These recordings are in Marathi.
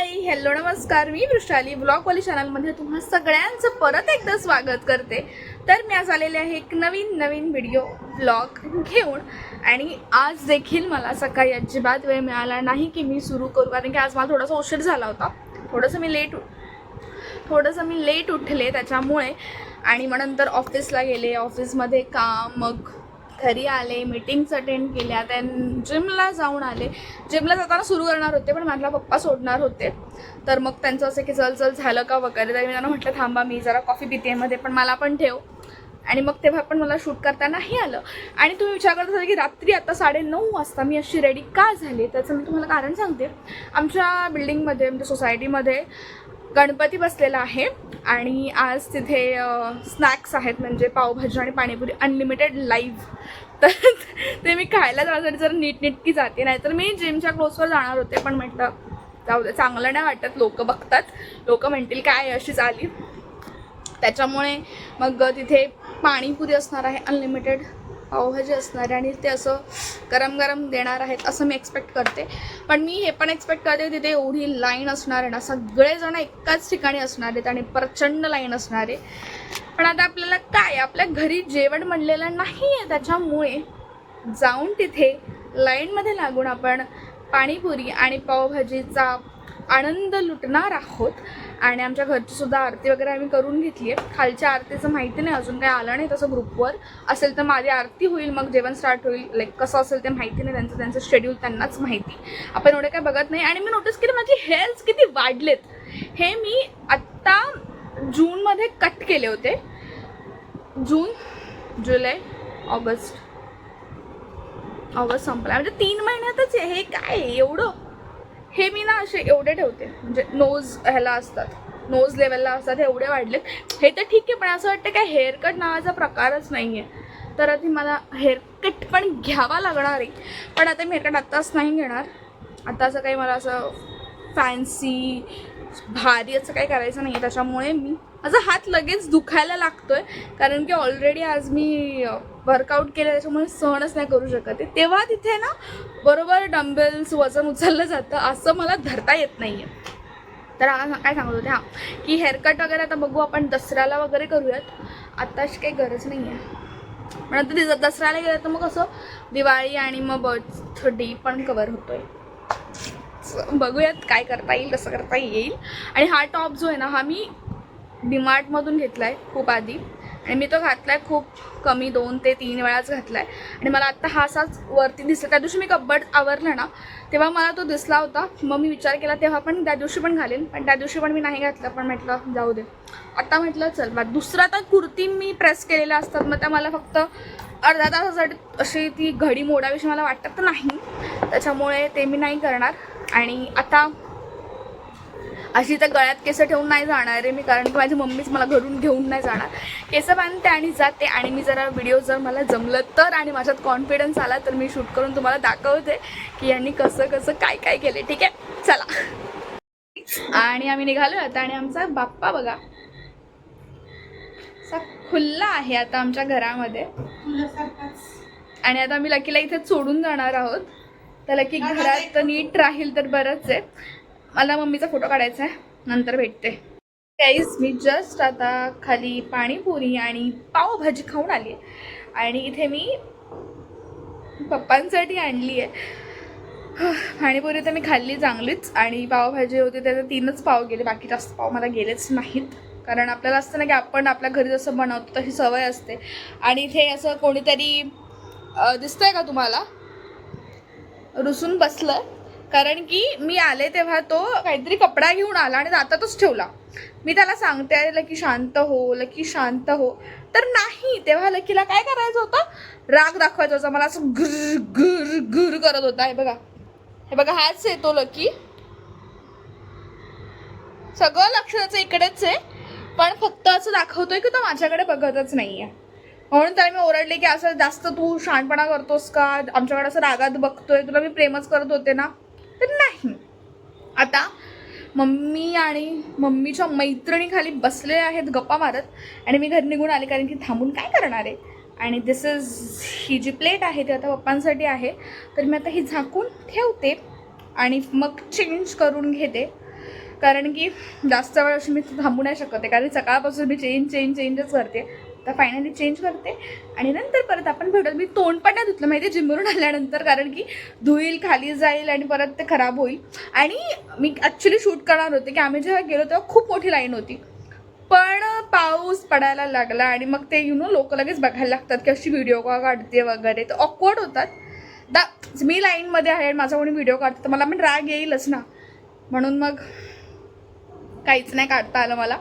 हाय हॅलो नमस्कार. मी वृषाली ब्लॉगवाली चॅनलमध्ये तुम्हा सगळ्यांचं परत एकदा स्वागत करते. तर मी आज आलेले आहे एक नवीन नवीन व्हिडिओ ब्लॉग घेऊन. आणि आज देखील मला सकाळी अजिबात वेळ मिळाला नाही की मी सुरू करू कारण की आज मला थोडासा उशीर झाला होता. थोडंसं मी लेट थोडंसं मी लेट उठले त्याच्यामुळे. आणि मग नंतर ऑफिसला गेले ऑफिसमध्ये काम मग घरी आले मीटिंग्स अटेंड केल्या त्यान जिमला जाऊन आले. जिमला जाताना सुरू करणार होते पण माझा पप्पा सोडणार होते. तर मग त्यांचं असं की चल चल झालं का वगैरे तरी मी त्यांना म्हटलं थांबा मी जरा कॉफी पिते मध्ये पण मला पण ठेव. आणि मग तेव्हा पण मला शूट करता नाही आलं. आणि तुम्ही विचार करत असाल की रात्री आता साडे नऊ वाजता मी अशी रेडी का झाली? त्याचं मी तुम्हाला कारण सांगते. आमच्या बिल्डिंगमध्ये म्हणजे सोसायटीमध्ये गणपती बसलेला आहे आणि आज तिथे स्नॅक्स आहेत म्हणजे पावभाजी आणि पाणीपुरी अनलिमिटेड लाईव्ह तर ते मी खायला जाण्यासाठी जर नीटनीटकी जाते नाहीतर मी जिमच्या क्लोजवर जाणार होते पण म्हटलं जाऊ दे चांगलं नाही वाटत लोक बघतात. लोक म्हणतील काय अशीच आली त्याच्यामुळे मग तिथे पाणीपुरी असणार आहे अनलिमिटेड पावभाजी असणार आहे आणि ते असं गरम गरम देणार आहेत असं मी एक्सपेक्ट करते. पण मी हे पण एक्सपेक्ट करते तिथे एवढी लाईन असणार आहे ना सगळेजण एकाच ठिकाणी असणार आहेत आणि प्रचंड लाईन असणार आहे. पण आता आपल्याला काय आपल्या घरी जेवण म्हणलेलं नाही आहे त्याच्यामुळे जाऊन तिथे लाईनमध्ये लागून आपण पाणीपुरी आणि पावभाजीचा आनंद लुटणार आहोत. आणि आमच्या घरची सुद्धा आरती वगैरे आम्ही करून घेतली आहे. खालच्या आरतीचं माहिती नाही अजून काही आलं नाही तसं ग्रुपवर. असेल तर माझी आरती होईल मग जेवण स्टार्ट होईल. लाईक कसं असेल ते माहिती नाही त्यांचं त्यांचं शेड्यूल त्यांनाच माहिती. आपण एवढे काय बघत नाही. आणि मी नोटीस केलं माझी हेअर्स किती वाढलेत. हे मी आत्ता जूनमध्ये कट केले होते. जून जुलै ऑगस्ट. ऑगस्ट संपला. म्हणजे तीन महिन्यातच आहे हे काय एवढं हे मी ना असे एवढे ठेवते. म्हणजे नोज ह्याला असतात. नोज लेवलला असतात एवढे वाढलेत. हे तर ठीक आहे पण असं वाटतं काय हेअरकट नावाचा प्रकारच नाही आहे तर आधी मला हेअरकट पण घ्यावा लागणार आहे. पण आता मी हेअरकट आत्ताच नाही घेणार. आता असं काही मला असं फॅन्सी भारी असं काही करायचं नाही आहे त्याच्यामुळे मी माझा हात लगेच दुखायला लागतो आहे कारण की ऑलरेडी आज मी वर्कआउट केलं त्याच्यामुळे सहनच नाही करू शकत आहे. तेव्हा तिथे ना बरोबर डंबेल्स वजन उचललं जातं असं मला धरता येत नाही आहे तर आता काय सांगत होते हां की हेअरकट वगैरे आता बघू आपण दसऱ्याला वगैरे करूयात. आताशी काही गरज नाही आहे पण आता दसऱ्याला गेलं तर मग असं दिवाळी आणि मग बर्थडे पण कवर होतोय. बघूयात काय करता येईल कसं करता येईल. आणि हा टॉप जो आहे ना हा मी डीमार्टमधून घेतला आहे खूप आधी. आणि मी तो घातला आहे खूप कमी दोन ते तीन वेळाच घातला आहे आणि मला आत्ता हा असाच वरती दिसला. त्या दिवशी मी कब्बड आवरलं ना तेव्हा मला तो दिसला होता. मग मी विचार केला तेव्हा पण त्या दिवशी पण घालेन पण त्या दिवशी पण मी नाही घातलं. पण म्हटलं जाऊ दे. आत्ता म्हटलं चल बा. दुसरा तर कुर्ती मी प्रेस केलेल्या असतात. मग त्या मला फक्त अर्धा तासासाठी अशी ती घडी मोडावीशी मला वाटत नाही. त्याच्यामुळे ते मी नाही करणार. आणि आता अशी तर गळ्यात केस ठेवून नाही जाणार आहे मी कारण की माझी मम्मीच मला घरून घेऊन नाही जाणार. केस बांधते आणि जाते आणि मी जरा व्हिडिओ जर मला जमलं तर आणि माझ्यात कॉन्फिडन्स आला तर मी शूट करून तुम्हाला दाखवते की यांनी कसं कसं काय काय केले. ठीक आहे? चला. आणि आम्ही निघालो आता आणि आमचा बाप्पा बघा. खुल्ला आहे आता आमच्या घरामध्ये. आणि आता आम्ही लकीला इथे सोडून जाणार आहोत. तर लकी घरात नीट राहील तर बरंच आहे. मला मम्मीचा फोटो काढायचा आहे. नंतर भेटते. काहीच मी जस्ट आता खाली पाणीपुरी आणि पावभाजी खाऊन आली आहे. आणि इथे मी पप्पांसाठी आणली आहे. पाणीपुरी तर मी खाल्ली चांगलीच. आणि पावभाजी होती त्याचे तीनच पाव गेले. बाकी जास्त पाव मला गेलेच नाहीत. कारण आपल्याला असतं ना की आपण आपल्या घरी जसं बनवतो तशी सवय असते. आणि इथे असं कोणीतरी दिसतंय का तुम्हाला? रुसून बसलं. कारण की मी आले तेव्हा तो काहीतरी कपडा घेऊन आला आणि दातातच ठेवला. मी त्याला सांगते लकी शांत हो लकी शांत हो. तर नाही तेव्हा लकीला काय करायचं होतं? राग दाखवायचा होता. मला असं गुर गुर गुर करत होता. हे बघा. हे बघा हाच आहे तो लकी. सगळं लक्ष त्याचं इकडेच आहे. पण फक्त असं दाखवतोय की तो माझ्याकडे बघतच नाहीये. म्हणून त्याला मी ओरडले की असं जास्त तू शहाणपणा करतोस का? आमच्याकडे असं रागात बघतोय. तुला मी प्रेमच करत होते ना? तर नाही. आता मम्मी आणि मम्मीच्या मैत्रिणीखाली बसले आहेत गप्पा मारत. आणि मी घर निघून आले कारण की थांबून काय करणार आहे? आणि दिस इज ही जी प्लेट आहे ती आता पप्पांसाठी आहे. तर मी आता ही झाकून ठेवते आणि मग चेंज करून घेते. कारण की जास्त वेळ अशी मी थांबू नाही शकत आहे. कारण सकाळपासून मी चेंज चेंज चेंजच करते तर फायनली चेंज करते. आणि नंतर परत आपण भेटत मी तोंड पण नाही धुतलं माहिती आहे जिमवरून आल्यानंतर कारण की धुईल खाली जाईल आणि परत ते खराब होईल. आणि मी ॲक्च्युली शूट करणार होते की आम्ही जेव्हा गेलो तेव्हा खूप मोठी लाईन होती. पण पाऊस पडायला लागला आणि मग ते यु नो लोक लगेच बघायला लागतात की अशी व्हिडिओ का काढते वगैरे. तर ऑकवर्ड होतात. दा मी लाईनमध्ये आहे आणि माझा कोणी व्हिडिओ काढतो तर मला पण राग येईलच ना. म्हणून मग काहीच नाही काढता आलं मला.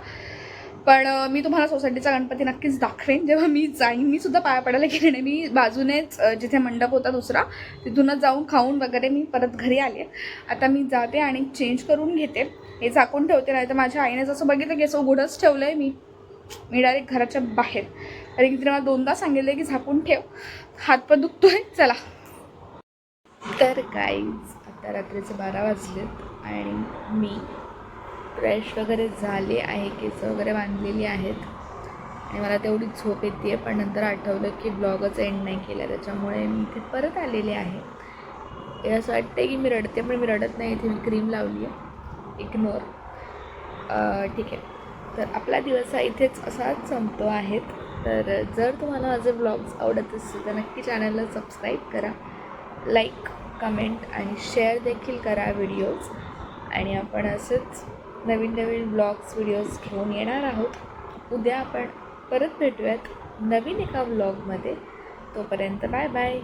पण मी तुम्हाला सोसायटीचा गणपती नक्कीच दाखवेन. जेव्हा मी जाईन मी सुद्धा पाया पडायला गेले नाही. मी बाजूनेच जिथे मंडप होता दुसरा तिथूनच जाऊन खाऊन वगैरे मी परत घरी आले. आता मी जाते आणि चेंज करून घेते. हे झाकून ठेवते नाही तर माझ्या आईने जसं बघितलं की असं उघडंच ठेवलं आहे मी. मी डायरेक्ट घराच्या बाहेर. कारण की तिने मला दोनदा सांगितलं की झाकून ठेव. हात पण दुखतोय. चला. तर काहीच आता रात्रीचे बारा वाजलेत आणि मी फ्रेश वगैरे झाले आहे केस वगैरे बांधलेली आहेत. आणि मला तेवढी झोप येते पण नंतर आठवलं की ब्लॉगच एंड नाही केला त्याच्यामुळे मी इथे परत आलेले आहे. हे असं वाटतं की मी रडते पण मी रडत नाही इथे मी क्रीम लावली आहे इग्नोर ठीक आहे. तर आपला दिवस हा इथेच असाच संपतो आहेत तर जर तुम्हाला माझे ब्लॉग्स आवडत असतील तर नक्की चॅनलला सबस्क्राईब करा. लाईक कमेंट आणि शेअर देखील करा व्हिडिओज आणि आपण असंच नवीन नवीन ब्लॉग्स व्हिडिओज घेऊन येणार आहोत. उद्या आपण परत भेटूयात नवीन एका व्लॉगमध्ये तोपर्यंत बाय बाय